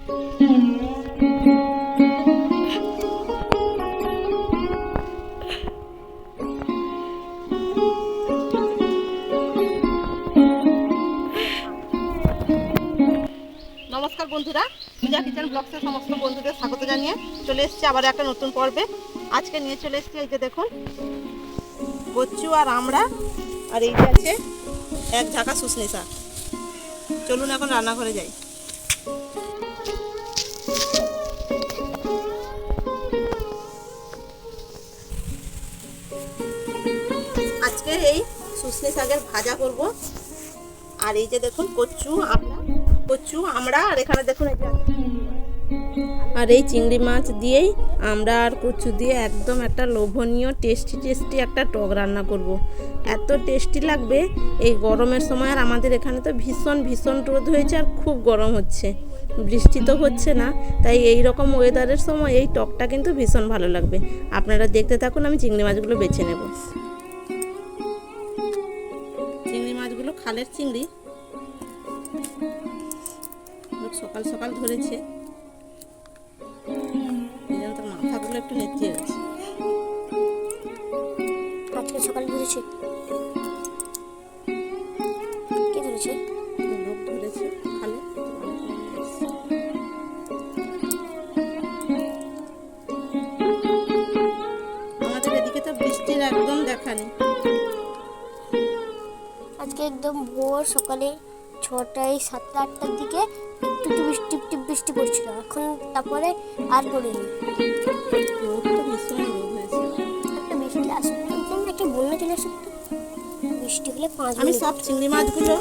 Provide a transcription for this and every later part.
নমস্কার বন্ধুরা, পূজা কিচেন ব্লগসের সমস্ত বন্ধুদের স্বাগত জানিয়ে চলে এসেছি আবার একটা নতুন পর্বে। আজকে নিয়ে চলে এসেছি এই যে দেখুন, কচু আর আমড়া, আর এই যে আছে এক ঝাঁকা শুশনি চলুন এখন রান্নাঘরে যাই। শাকের ভাজা করব। আর এই যে দেখুন কচু আমড়া কচু আমরা, আর এখানে দেখুন আর এই চিংড়ি মাছ দিয়েই আমরা আর কচু দিয়ে একদম একটা লোভনীয় টেস্টি টেস্টি একটা টক রান্না করব। এত টেস্টি লাগবে, এই গরমের সময় আর আমাদের এখানে তো ভীষণ ভীষণ রোদ হয়েছে আর খুব গরম হচ্ছে। বৃষ্টি তো হচ্ছে না, তাই এই রকম ওয়েদারের সময় এই টকটা কিন্তু ভীষণ ভালো লাগবে। আপনারা দেখতে থাকুন, আমি চিংড়ি মাছগুলো বেছে নেব। খালের চিংড়ি। সকাল সকাল ধরেছে। মাথা মাথাগুলো একটু নেতিয়ে গেছে সকালে ধরেছে। কে ধরেছে? আজকে একদম ভোর সকালে ছটায় সাতটা আটটার দিকে একটু একটু বৃষ্টি টিপ টিপ বৃষ্টি পড়ছিল। এখন তারপরে আর পড়েনি একটা বৃষ্টি একটা বন্যা চলে আসুক তো। বৃষ্টি হলে পাঁচ আমি সব চিংড়ি মাছগুলো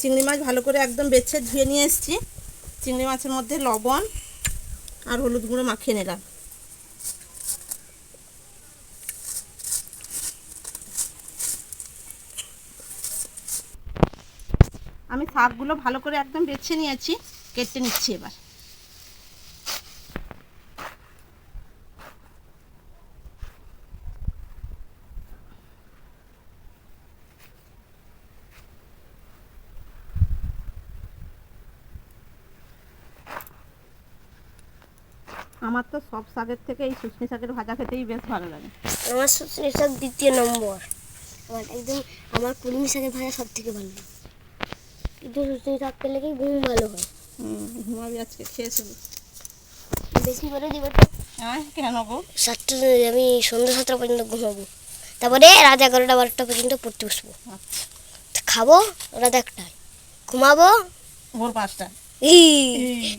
চিংড়ি মাছ ভালো করে একদম বেছে ধুয়ে নিয়ে এসেছি। চিংড়ি মাছের মধ্যে লবণ আর হলুদ গুঁড়ো মাখিয়ে নিলাম। আমি শাকগুলো ভালো করে একদম বেছে নিয়েছি, কেটে নিচ্ছি এবার। আমার তো সব শাকের থেকে এই শুশনি শাকের ভাজা খেতেই বেশ ভালো লাগে। আমার শুশনি শাক দ্বিতীয় নম্বর। আমার একদম আমার কলমি শাকের ভাজা সব থেকে ভালো লাগে। কিন্তু শুশনি শাক পেলে কি ঘুম ভালো হয়? হুম ঘুমাবি আজকে খেয়ে শুধু বেশি করে দিবে তো। হ্যাঁ কেন গো? সাতটা আমি সন্ধ্যা সাতটা পর্যন্ত ঘুমাবো। তারপরে রাত এগারোটা বারোটা পর্যন্ত পড়তে বসবো। আচ্ছা। খাব রাত একটায়। ঘুমাবো। ভোর পাঁচটা ই,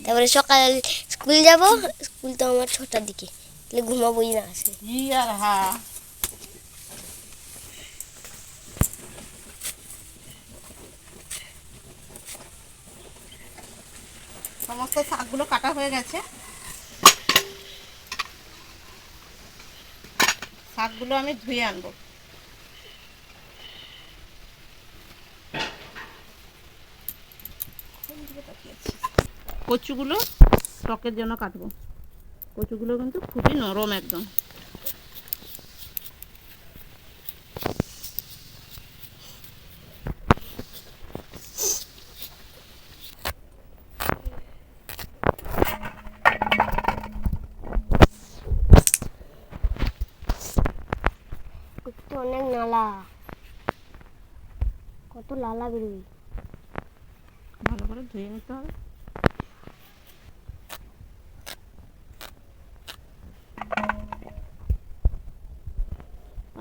তারপরে সকাল স্কুল যাব স্কুল তো আমার ছটার দিকে। তাহলে ঘুমাবোই না আসে হা। সমস্ত শাকগুলো কাটা হয়ে গেছে। শাকগুলো আমি ধুয়ে আনব। কচুগুলো টকের জন্য কাটবো। কচুগুলো কিন্তু খুবই নরম একদম। অনেক নালা। কত লালা বেরোবে। ভালো করে ধুয়ে নিতে হবে।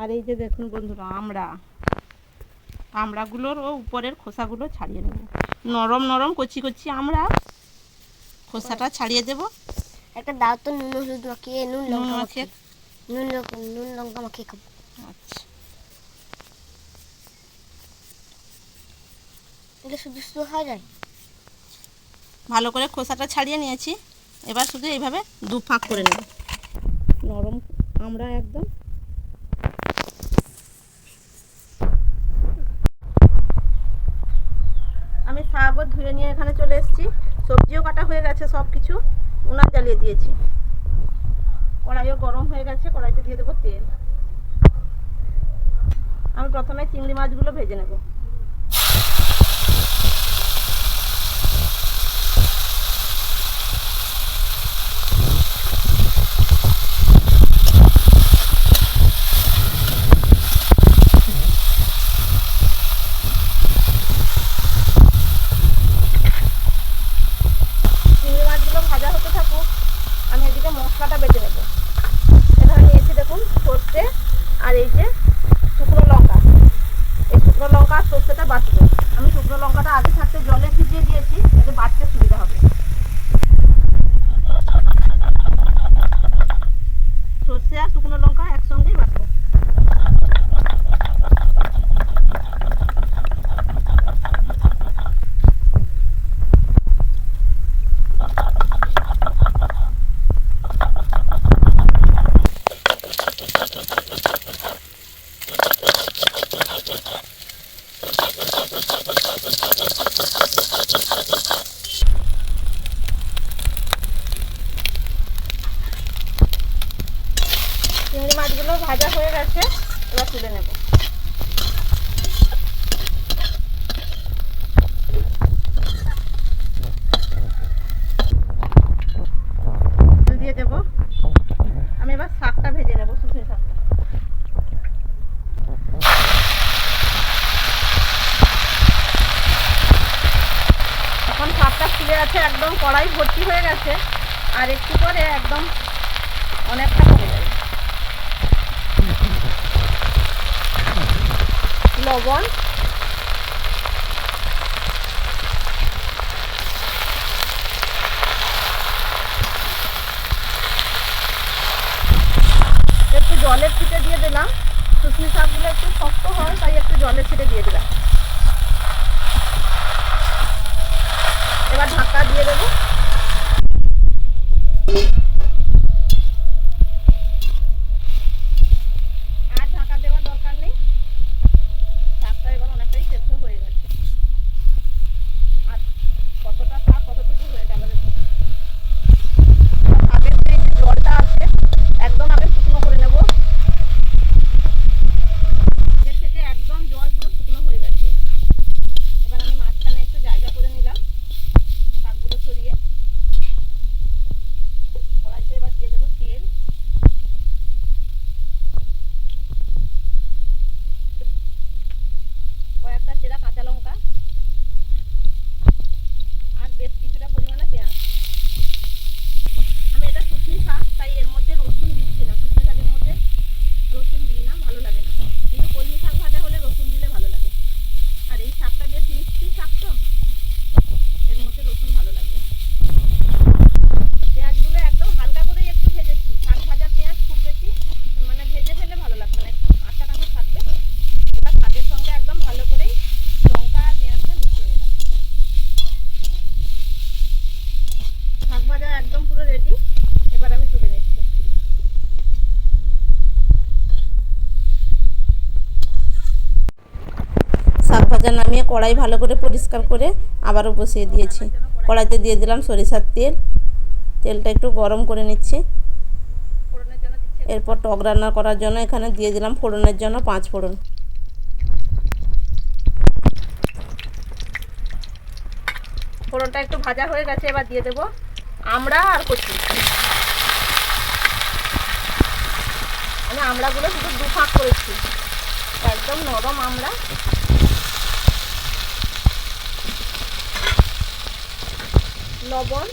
আর এই যে দেখুন বন্ধুরা আমরা। আমড়াগুলোর ও উপরের খোসাগুলো ছাড়িয়ে নেব। নরম নরম কচি কচি আমরা খোসাটা ছাড়িয়ে দেব। একটা দাও তো নুন হলুদ মাখিয়ে নুন লঙ্কা মাখিয়ে। নুন লঙ্কা নুন লঙ্কা মাখিয়ে খাব। আচ্ছা। তাহলে শুধু শুধু খাওয়া যায়? ভালো করে খোসাটা ছাড়িয়ে নিয়েছি। এবার শুধু এইভাবে দু ফাঁক করে নেব। নরম আমরা একদম আমি ধুয়ে নিয়ে এখানে চলে এসেছি। সবজিও কাটা হয়ে গেছে সব কিছু উনান জ্বালিয়ে দিয়েছি। কড়াইও গরম হয়ে গেছে, কড়াইতে দিয়ে দেবো তেল। আমি প্রথমে চিংড়ি মাছগুলো ভেজে নেব চিংড়ি মাছগুলো ভাজা হতে থাকুক আমি এদিকে মশলাটা বেটে নেব এখানে নিয়েছি দেখুন সর্ষে আর এই যে শুকনো লঙ্কা এই শুকনো লঙ্কা আর সর্ষেটা বাটবো আমি শুকনো লঙ্কাটা আগে থাকতে জলে ভিজিয়ে দিয়েছি এতে বাটতে সুবিধা হবে সর্ষে আর শুকনো লঙ্কা একসঙ্গেই বাটবো চিংড়ি মাছগুলো ভাজা হয়ে গেছে এবার তুলে নেব তেল দিয়ে দেবো আমি এবার শাকটা ভেজে নেব শুকনো শাকটা এখন আছে, একদম কড়াই ভর্তি হয়ে গেছে। আর একটু পরে একদম অনেকটা কমে যাবে। লবণ। একটু জলের ছিটে দিয়ে দিলাম। শুকনি শাকগুলো একটু শক্ত হয়, তাই একটু জলের ছিটে দিয়ে দিলাম। এবার ঢাকা দিয়ে দেবো আর ঢাকা দেওয়ার দরকার নেই শাকটা এবার অনেকটাই সেদ্ধ হয়ে গেছে আর কতটা শাক কতটুকু হয়ে গেল দেখুন শাকের যে এই যে জলটা আছে একদম আগে শুকনো করে নেব এর থেকে একদম জল পুরো শুকনো হয়ে গেছে এবার আমি মাঝখানে একটু জায়গা করে নিলাম শাকগুলো সরিয়ে কড়াইতে এবার দিয়ে দেবো তেল কয়েকটা চেরা কাঁচা লঙ্কা আর বেশ কিছুটা পরিমাণে পেঁয়াজ আমি এটা শুকনি শাক তাই এর মধ্যে রসুন দিচ্ছি না শুকনি শাকের মধ্যে রসুন দিই না ভালো লাগে না কিন্তু কলমি শাক ভাজা হলে রসুন দিলে ভালো লাগে আর এই শাকটা বেশ মিষ্টি শাক তো এর মধ্যে রসুন ভালো লাগবে পেঁয়াজগুলো একদম হালকা করেই একটু ভেজেছি শাক ভাজা পেঁয়াজ খুব বেশি মানে ভেজে ফেলে ভালো লাগবে না একটু কাঁচা কাঁচা থাকবে এবার শাকের সঙ্গে একদম ভালো করেই লঙ্কা আর পেঁয়াজটা মিশিয়ে নিলাম শাক ভাজা একদম পুরো রেডি এবার আমি তুলে নিচ্ছি শাক ভাজা নামিয়ে কড়াই ভালো করে পরিষ্কার করে আবারও বসিয়ে দিয়েছি। কড়াইতে দিয়ে দিলাম সরিষার তেল। তেলটা একটু গরম করে নিচ্ছি। এরপর টক রান্না করার জন্য এখানে দিয়ে দিলাম ফোড়নের জন্য পাঁচ ফোড়ন। ফোড়নটা একটু ভাজা হয়ে গেছে, এবার দিয়ে দেবো আমরা আর কচু আমি আমড়াগুলো শুধু দু ফাঁক করেছি, একদম নরম আমড়া। লবণ।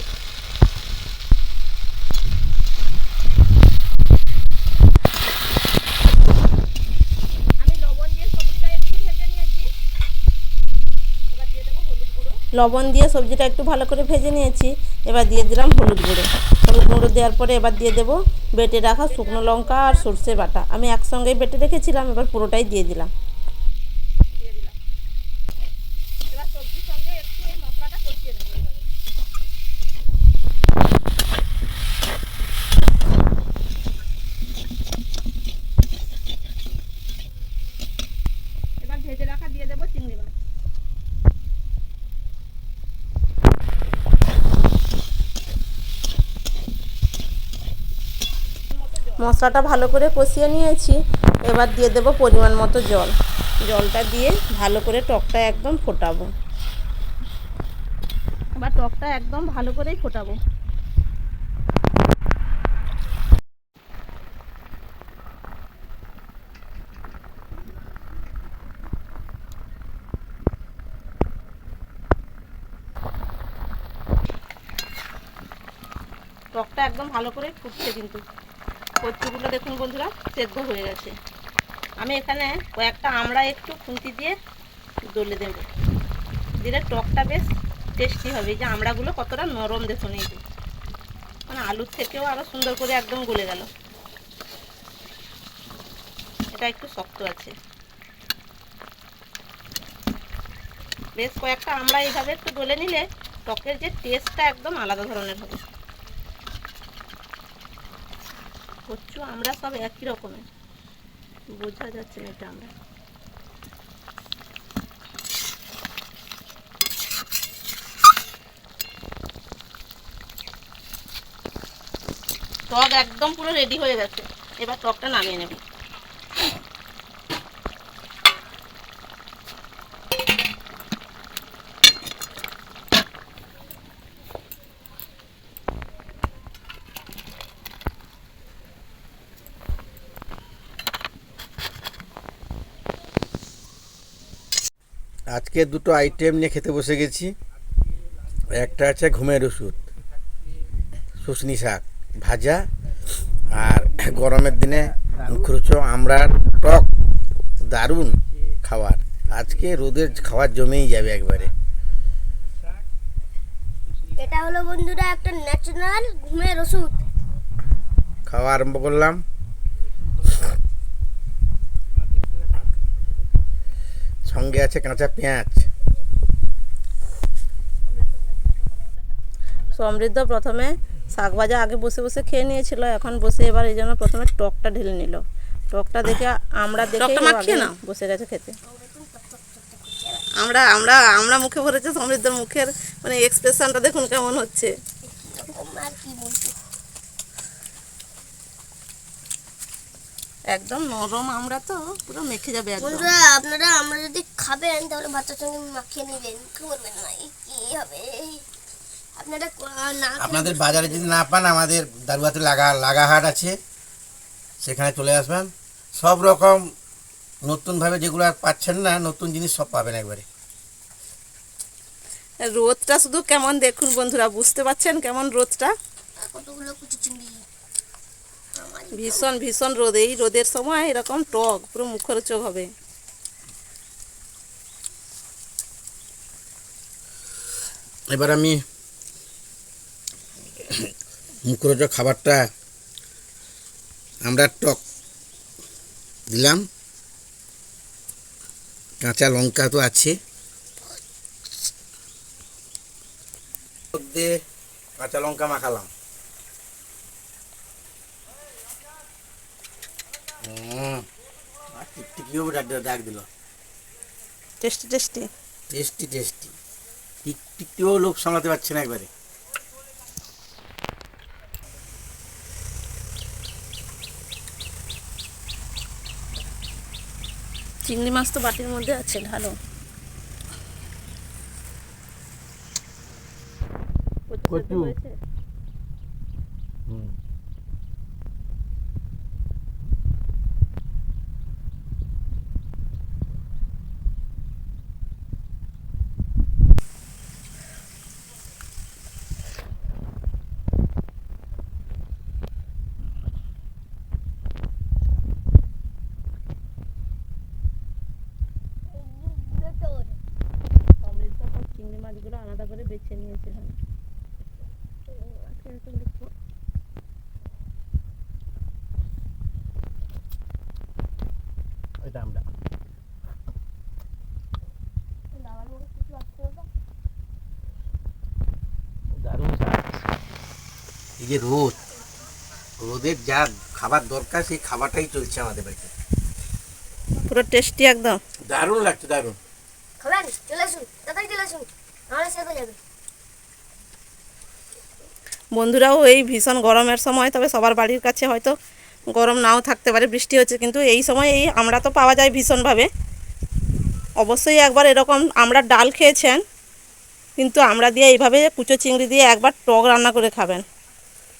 লবণ দিয়ে সবজিটা একটু ভালো করে ভেজে নিয়েছি, এবার দিয়ে দিলাম হলুদ গুঁড়ো। হলুদ গুঁড়ো দেওয়ার পরে এবার দিয়ে দেবো বেটে রাখা শুকনো লঙ্কা আর সর্ষে বাটা। আমি একসঙ্গেই বেটে রেখেছিলাম, এবার পুরোটাই দিয়ে দিলাম দিয়ে দিলাম এবার সবজির সঙ্গে একটু এই মশলাটা কষিয়ে নেব এইভাবে। এবার ভেজে রাখা দিয়ে দেবো চিংড়ি মাছ মশলাটা ভালো করে কষিয়ে নিয়েছি। এবার দিয়ে দেবো পরিমাণ মতো জল। জলটা দিয়ে ভালো করে টকটা একদম ফোটাবো। এবার টকটা একদম ভালো করেই ফোটাবো। টকটা একদম ভালো করে ফুটছে কিন্তু। কচুগুলো দেখুন বন্ধুরা, সেদ্ধ হয়ে গেছে। আমি এখানে কয়েকটা আমড়া একটু খুন্তি দিয়ে দলে দেব। দিলে টকটা বেশ টেস্টি হবে। যে আমড়াগুলো কতটা নরম দেখুন এই যে। মানে আলুর থেকেও আরও সুন্দর করে একদম গলে গেল। এটা একটু শক্ত আছে। বেশ কয়েকটা আমরা এইভাবে একটু গলে নিলে টকের যে টেস্টটা একদম আলাদা ধরনের হবে। কচু আমরা সব একই রকমের। বোঝা যাচ্ছে না এটা আমরা। টক একদম পুরো রেডি হয়ে গেছে। এবার টকটা নামিয়ে নেব। আজকে দুটো আইটেম নিয়ে খেতে বসে গেছি। একটা আছে ঘুমের ওষুধ শুশনি শাক ভাজা আর গরমের দিনে মুখরোচ আমড়ার টক দারুণ খাবার। আজকে রোদের খাবার জমেই যাবে একবারে। এটা হলো বন্ধুরা একটা ন্যাচারাল ঘুমের ওষুধ। খাওয়া আরম্ভ করলাম। সঙ্গে আছে কাঁচা পেঁয়াজ। সমৃদ্ধ প্রথমে শাক ভাজা আগে বসে বসে খেয়ে নিয়েছিল এখন বসে এবার এই জন্য প্রথমে টকটা ঢেলে নিল। টকটা দেখে আমরা দেখে বসে গেছে খেতে। আমরা আমরা আমরা মুখে ভরেছে সমৃদ্ধ মুখের মানে এক্সপ্রেশনটা দেখুন কেমন হচ্ছে এরকম আর কি বলব একদম নরম আমরা তো পুরো মেখে যাবে একদম। বন্ধুরা আপনারা আমরা যদি খাবেন তাহলে বাচ্চার সঙ্গে মাখিয়ে নেবেন। কি করবেন না এই কি হবে? আপনারা না আপনাদের বাজারে যদি না পান আমাদের দারুয়াতে লাগা লাগাহাট আছে। সেখানে চলে আসবেন। সব রকম নতুনভাবে যেগুলো আর পাচ্ছেন না নতুন জিনিস সব পাবেন একবারে। রোদটা শুধু কেমন দেখুন বন্ধুরা বুঝতে পারছেন কেমন রোদটা? কতগুলো কুচি চিংড়ি ভীষণ ভীষণ রোদ। এই রোদের সময় এরকম টক পুরো মুখরোচক হবে। এবার আমি মুখরোচক খাবারটা আমরা টক দিলাম। কাঁচা লঙ্কা তো আছে। কাঁচা লঙ্কা মাখালাম হুম, আর টিকটিকিও ডাক- ডাক দিল। Tasty tasty? Tasty tasty. টিকটিকিও লোক সামলাতে পারছে না একবারে। চিংড়ি মাছ তো বাটির মধ্যে আছে ঢালো। কচু। হয়েছে? সমৃদ্ধ সব চিংড়ি মাছগুলো আলাদা করে বেছে নিয়েছে এখানে। এটা আমরা। দারুণ স্বাদ। এই যে রোদ রোদের যা খাবার দরকার সেই খাবারটাই চলছে আমাদের বাড়িতে। পুরো টেস্টি একদম। দারুণ লাগছে দারুণ। খাবেন চলে আসুন তাড়াতাড়ি চলে আসুন নাহলে শেষ হয়ে যাবে। বন্ধুরাও এই ভীষণ গরমের সময়, তবে সবার বাড়ির কাছে হয়তো গরম নাও থাকতে পারে, বৃষ্টি হচ্ছে, কিন্তু এই সময় এই আমরা তো পাওয়া যায় ভীষণভাবে। অবশ্যই একবার এরকম আমরা ডাল খেয়েছেন, কিন্তু আমরা দিয়ে এইভাবে কুচো চিংড়ি দিয়ে একবার টক রান্না করে খাবেন।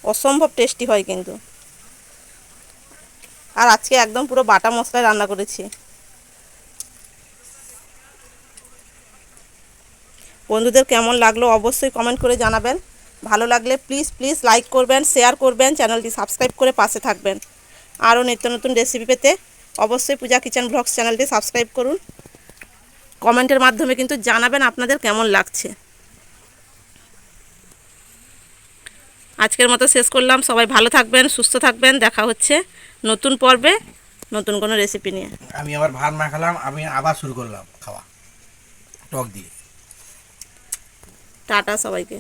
অসম্ভব টেস্টি হয় কিন্তু। আর আজকে একদম পুরো বাটা মশলায় রান্না করেছি। বন্ধুদের কেমন লাগল অবশ্যই কমেন্ট করে জানাবেন। ভালো লাগলে প্লিজ প্লিজ লাইক করবেন শেয়ার করবেন চ্যানেলটি সাবস্ক্রাইব করে পাশে থাকবেন। আরও নিত্য নতুন রেসিপি পেতে অবশ্যই পূজা কিচেন ব্লগস চ্যানেলটি সাবস্ক্রাইব করুন। কমেন্টের মাধ্যমে কিন্তু জানাবেন আপনাদের কেমন লাগছে। আজকের মতো শেষ করলাম। সবাই ভালো থাকবেন সুস্থ থাকবেন। দেখা হচ্ছে নতুন পর্বে নতুন কোনো রেসিপি নিয়ে। আমি আবার ভাত মাখালাম আমি আবার শুরু করলাম খাওয়া। টক দিয়ে। টাটা সবাইকে।